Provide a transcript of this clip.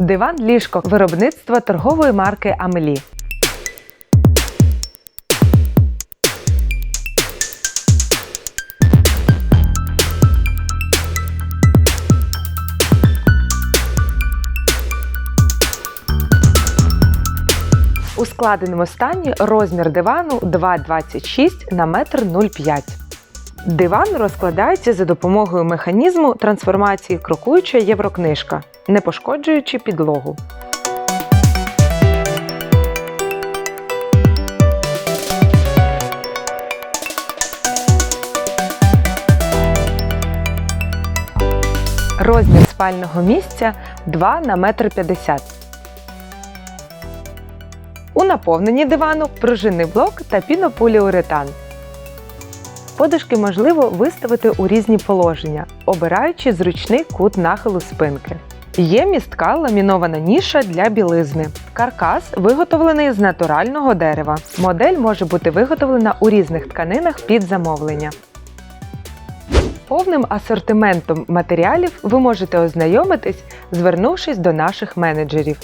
Диван ліжко виробництва торгової марки Амелі. У складеному стані розмір дивану 2,26 на 1,05 м. Диван розкладається за допомогою механізму трансформації крокуюча єврокнижка, не пошкоджуючи підлогу. Розмір спального місця 2 на 1,50 м. У наповненні дивану пружинний блок та пінополіуретан. Подушки можливо виставити у різні положення, обираючи зручний кут нахилу спинки. Є містка ламінована ніша для білизни. Каркас виготовлений з натурального дерева. Модель може бути виготовлена у різних тканинах під замовлення. Повним асортиментом матеріалів ви можете ознайомитись, звернувшись до наших менеджерів.